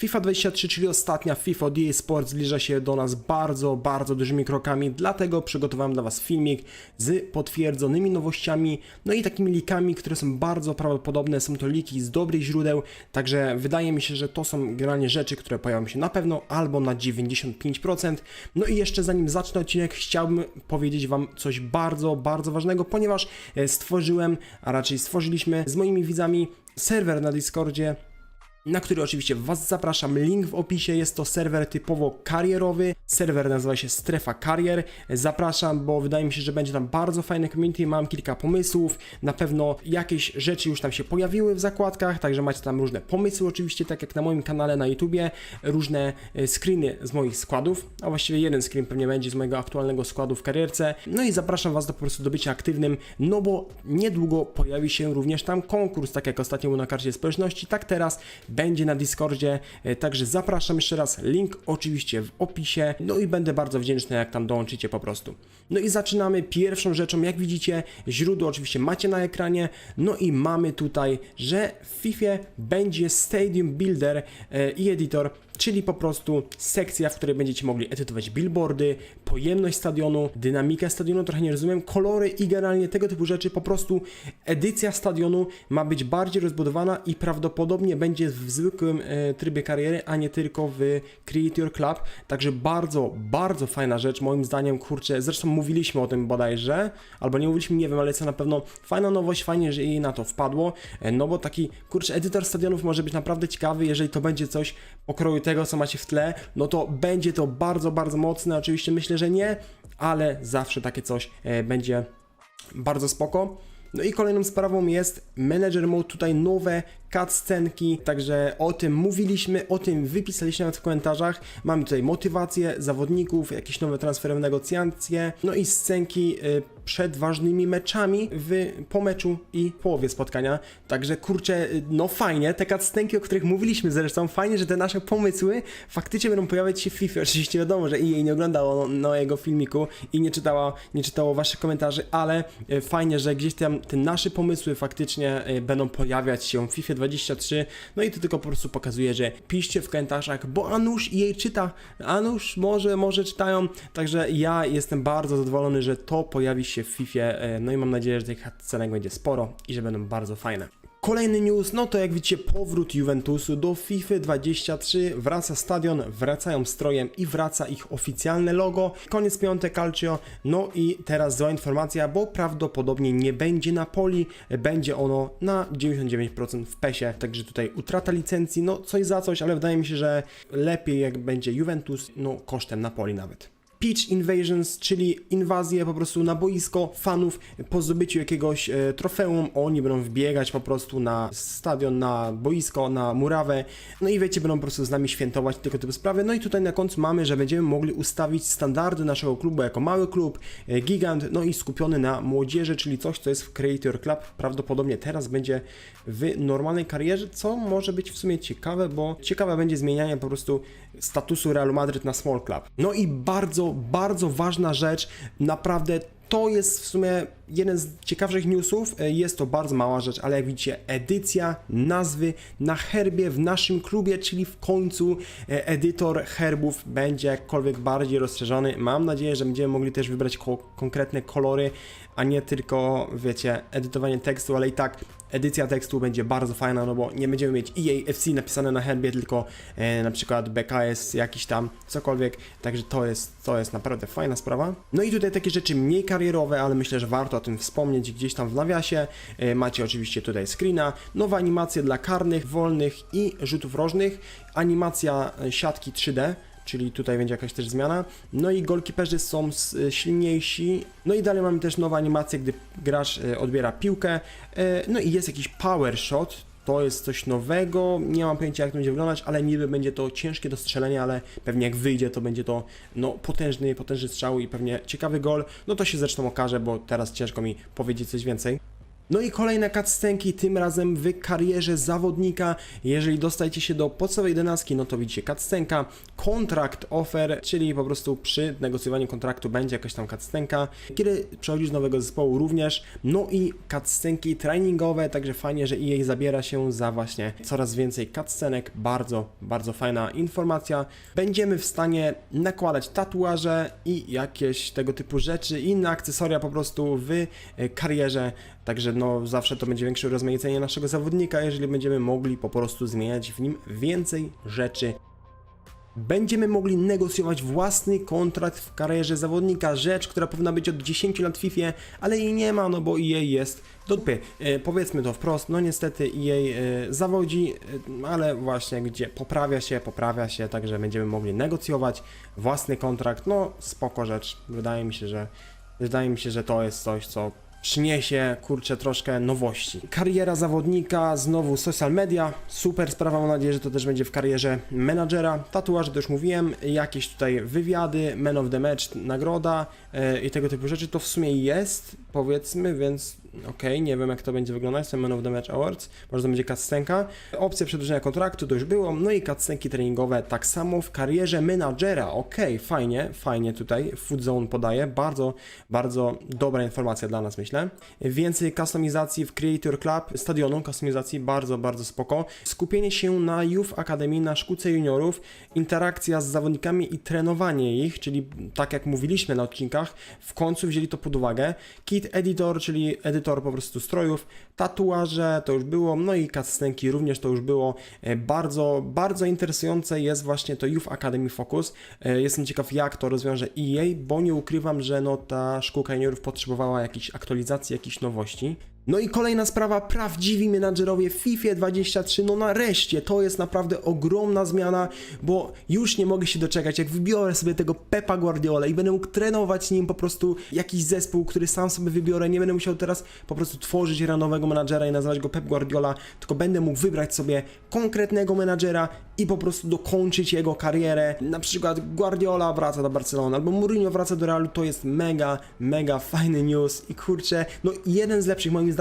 FIFA 23, czyli ostatnia FIFA EA Sports zbliża się do nas bardzo, bardzo dużymi krokami, dlatego przygotowałem dla Was filmik z potwierdzonymi nowościami, no i takimi likami, które są bardzo prawdopodobne, są to liki z dobrych źródeł, także wydaje mi się, że to są generalnie rzeczy, które pojawią się na pewno albo na 95%. No i jeszcze zanim zacznę odcinek, chciałbym powiedzieć Wam coś bardzo, bardzo ważnego, ponieważ e, stworzyłem, a raczej stworzyliśmy z moimi widzami serwer na Discordzie, na który oczywiście Was zapraszam. Link w opisie. Jest to serwer typowo karierowy. Serwer nazywa się Strefa Karier. Zapraszam, bo wydaje mi się, że będzie tam bardzo fajne community. Mam kilka pomysłów. Na pewno jakieś rzeczy już tam się pojawiły w zakładkach, także macie tam różne pomysły, oczywiście, tak jak na moim kanale na YouTubie. Różne e, screeny z moich składów, a właściwie jeden screen pewnie będzie z mojego aktualnego składu w karierce. No i zapraszam Was do po prostu do bycia aktywnym, no bo niedługo pojawi się również tam konkurs, tak jak ostatnio był na karcie społeczności, tak teraz będzie na Discordzie, e, także zapraszam jeszcze raz, link oczywiście w opisie, no i będę bardzo wdzięczny, jak tam dołączycie po prostu. No i zaczynamy pierwszą rzeczą, jak widzicie, źródło oczywiście macie na ekranie, no i mamy tutaj, że w FIFA będzie Stadium Builder e, i Editor, czyli po prostu sekcja, w której będziecie mogli edytować billboardy, pojemność stadionu, dynamikę stadionu, trochę nie rozumiem, kolory i generalnie tego typu rzeczy. Po prostu edycja stadionu ma być bardziej rozbudowana i prawdopodobnie będzie w zwykłym e, trybie kariery, a nie tylko w Create Your Club. Także bardzo, bardzo fajna rzecz, moim zdaniem, kurczę, zresztą mówiliśmy o tym bodajże, albo nie mówiliśmy, nie wiem, ale to na pewno fajna nowość, fajnie, że jej na to wpadło, e, no bo taki, kurczę, edytor stadionów może być naprawdę ciekawy, jeżeli to będzie coś pokroju tego, co macie w tle, no to będzie to bardzo, bardzo mocne. Oczywiście myślę, że nie, ale zawsze takie coś e, będzie bardzo spoko. No i kolejną sprawą jest Manager Mode, tutaj nowe cutscenki, także o tym mówiliśmy, o tym wypisaliśmy nawet w komentarzach. Mamy tutaj motywację zawodników, jakieś nowe transfery, negocjacje, no i scenki y, przed ważnymi meczami w, po meczu i połowie spotkania. Także kurczę, no fajnie, te cutscenki, o których mówiliśmy zresztą, fajnie, że te nasze pomysły faktycznie będą pojawiać się w FIFA. Oczywiście wiadomo, że EA nie oglądało mojego filmiku i nie czytało, nie czytało waszych komentarzy, ale y, fajnie, że gdzieś tam te nasze pomysły faktycznie y, będą pojawiać się w FIFA 23. No i to tylko po prostu pokazuje, że piszcie w komentarzach, bo Anusz jej czyta, Anusz może, może czytają, także ja jestem bardzo zadowolony, że to pojawi się w FIFA, e, no i mam nadzieję, że tych scenek będzie sporo i że będą bardzo fajne. Kolejny news, no to jak widzicie powrót Juventusu do FIFA 23, wraca stadion, wracają strojem i wraca ich oficjalne logo. Koniec piątek Calcio, no i teraz zła informacja, bo prawdopodobnie nie będzie na poli, będzie ono na 99% w PESie, także tutaj utrata licencji, no coś za coś, ale wydaje mi się, że lepiej jak będzie Juventus, no kosztem Napoli nawet. Pitch Invasions, czyli inwazję po prostu na boisko fanów po zdobyciu jakiegoś e, trofeum. Oni będą wbiegać po prostu na stadion, na boisko, na murawę. No i wiecie, będą po prostu z nami świętować tego typu sprawy. No i tutaj na końcu mamy, że będziemy mogli ustawić standardy naszego klubu jako mały klub, e, gigant, no i skupiony na młodzieży, czyli coś, co jest w Creator Club. Prawdopodobnie teraz będzie w normalnej karierze, co może być w sumie ciekawe, bo ciekawe będzie zmienianie po prostu statusu Realu Madryt na Small Club. No i bardzo, bardzo ważna rzecz, naprawdę to jest w sumie jeden z ciekawszych newsów. E, Jest to bardzo mała rzecz, ale jak widzicie, edycja nazwy na herbie w naszym klubie, czyli w końcu e, edytor herbów będzie jakkolwiek bardziej rozszerzony. Mam nadzieję, że będziemy mogli też wybrać ko- konkretne kolory, a nie tylko, wiecie, edytowanie tekstu, ale i tak edycja tekstu będzie bardzo fajna, no bo nie będziemy mieć EA FC napisane na herbie, tylko e, na przykład BKS jakiś tam, cokolwiek, także to jest, to jest naprawdę fajna sprawa. No i tutaj takie rzeczy mniej karierowe, ale myślę, że warto o tym wspomnieć gdzieś tam w nawiasie. E, macie oczywiście tutaj screena, nowe animacje dla karnych, wolnych i rzutów rożnych, animacja e, siatki 3D, czyli tutaj będzie jakaś też zmiana. No i golkiperzy są s- silniejsi. No i dalej mamy też nowe animacje, gdy gracz e, odbiera piłkę. E, No i jest jakiś power shot. To jest coś nowego, nie mam pojęcia jak to będzie wyglądać, ale niby będzie to ciężkie do strzelenia, ale pewnie jak wyjdzie to będzie to no, potężny, potężny strzał i pewnie ciekawy gol. No to się zresztą okaże, bo teraz ciężko mi powiedzieć coś więcej. No i kolejne cutscenki, tym razem w karierze zawodnika. Jeżeli dostajecie się do podstawowej jedenastki, no to widzicie cutscenka, kontrakt offer, czyli po prostu przy negocjowaniu kontraktu będzie jakaś tam cutscenka. Kiedy przechodzisz do nowego zespołu również, no i cutscenki treningowe, także fajnie, że EA zabiera się za właśnie coraz więcej cutscenek, bardzo, bardzo fajna informacja. Będziemy w stanie nakładać tatuaże i jakieś tego typu rzeczy, inne akcesoria po prostu w karierze, także no zawsze to będzie większe rozmaicenie naszego zawodnika, jeżeli będziemy mogli po prostu zmieniać w nim więcej rzeczy. Będziemy mogli negocjować własny kontrakt w karierze zawodnika, rzecz, która powinna być od 10 lat w FIFA, ale jej nie ma, no bo EA jest do dupy. E, powiedzmy to wprost, no niestety EA e, zawodzi, e, ale właśnie gdzie poprawia się, poprawia się, także będziemy mogli negocjować własny kontrakt, no spoko rzecz, wydaje mi się, że wydaje mi się, że to jest coś, co przyniesie, kurczę, troszkę nowości. Kariera zawodnika, znowu social media, super sprawa, mam nadzieję, że to też będzie w karierze menadżera. Tatuaże, to już mówiłem, jakieś tutaj wywiady, man of the match, nagroda e, i tego typu rzeczy, to w sumie jest, powiedzmy, więc okej, nie wiem jak to będzie wyglądać, ten Man of the Match Awards, może to będzie cutscenka. Opcja przedłużenia kontraktu to już było, no i cutscenki treningowe tak samo w karierze menadżera, okej, fajnie, fajnie tutaj, Food Zone podaje, bardzo, bardzo dobra informacja dla nas myślę. Więcej kustomizacji w Creator Club, stadionu kustomizacji, bardzo, bardzo spoko. Skupienie się na Youth Academy, na szkółce juniorów, interakcja z zawodnikami i trenowanie ich, czyli tak jak mówiliśmy na odcinkach, w końcu wzięli to pod uwagę. Kit Editor, czyli edytor po prostu strojów, tatuaże, to już było, no i cutscenki również to już było. E, Bardzo, bardzo interesujące jest właśnie to Youth Academy Focus. E, Jestem ciekaw jak to rozwiąże EA, bo nie ukrywam, że no ta szkółka juniorów potrzebowała jakiejś aktualizacji, jakichś nowości. No i kolejna sprawa, prawdziwi menadżerowie w FIFA 23, no nareszcie, to jest naprawdę ogromna zmiana, bo już nie mogę się doczekać, jak wybiorę sobie tego Pepa Guardiola i będę mógł trenować nim po prostu jakiś zespół, który sam sobie wybiorę, nie będę musiał teraz po prostu tworzyć ranowego menadżera i nazywać go Pep Guardiola, tylko będę mógł wybrać sobie konkretnego menadżera i po prostu dokończyć jego karierę. Na przykład Guardiola wraca do Barcelony albo Mourinho wraca do Realu, to jest mega, mega fajny news. I kurczę, no jeden z lepszych moim zdaniem,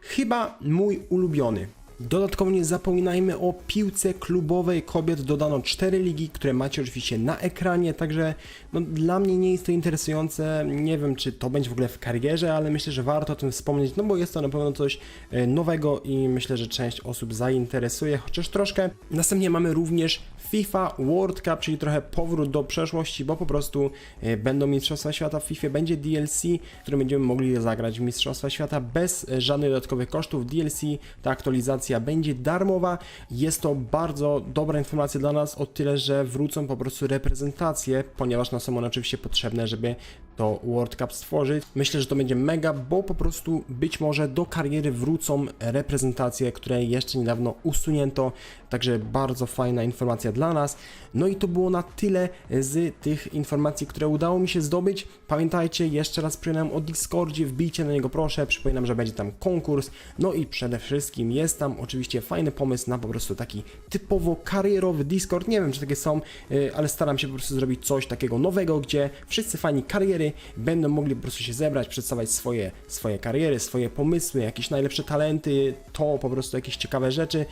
chyba mój ulubiony. Dodatkowo nie zapominajmy o piłce klubowej kobiet. Dodano cztery ligi, które macie oczywiście na ekranie, także no, dla mnie nie jest to interesujące. Nie wiem, czy to będzie w ogóle w karierze, ale myślę, że warto o tym wspomnieć, no bo jest to na pewno coś e, nowego i myślę, że część osób zainteresuje, chociaż troszkę. Następnie mamy również FIFA World Cup, czyli trochę powrót do przeszłości, bo po prostu e, będą Mistrzostwa Świata w FIFA, będzie DLC, które będziemy mogli zagrać w Mistrzostwa Świata bez e, żadnych dodatkowych kosztów. DLC, ta aktualizacja będzie darmowa. Jest to bardzo dobra informacja dla nas o tyle, że wrócą po prostu reprezentacje, ponieważ nam są one oczywiście potrzebne, żeby to World Cup stworzyć. Myślę, że to będzie mega, bo po prostu być może do kariery wrócą reprezentacje, które jeszcze niedawno usunięto, także bardzo fajna informacja dla nas. No i to było na tyle z tych informacji, które udało mi się zdobyć. Pamiętajcie, jeszcze raz przypominam o Discordzie, wbijcie na niego proszę, przypominam, że będzie tam konkurs, no i przede wszystkim jest tam oczywiście fajny pomysł na po prostu taki typowo karierowy Discord, nie wiem czy takie są, y, ale staram się po prostu zrobić coś takiego nowego, gdzie wszyscy fani kariery będą mogli po prostu się zebrać, przedstawiać swoje, swoje kariery, swoje pomysły, jakieś najlepsze talenty, to po prostu jakieś ciekawe rzeczy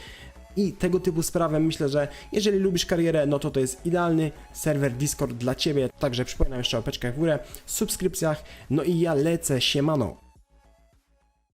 i tego typu sprawy. Myślę, że jeżeli lubisz karierę, no to to jest idealny serwer Discord dla Ciebie. Także przypominam jeszcze o peczkach w górę, subskrypcjach. No i ja lecę, siemano.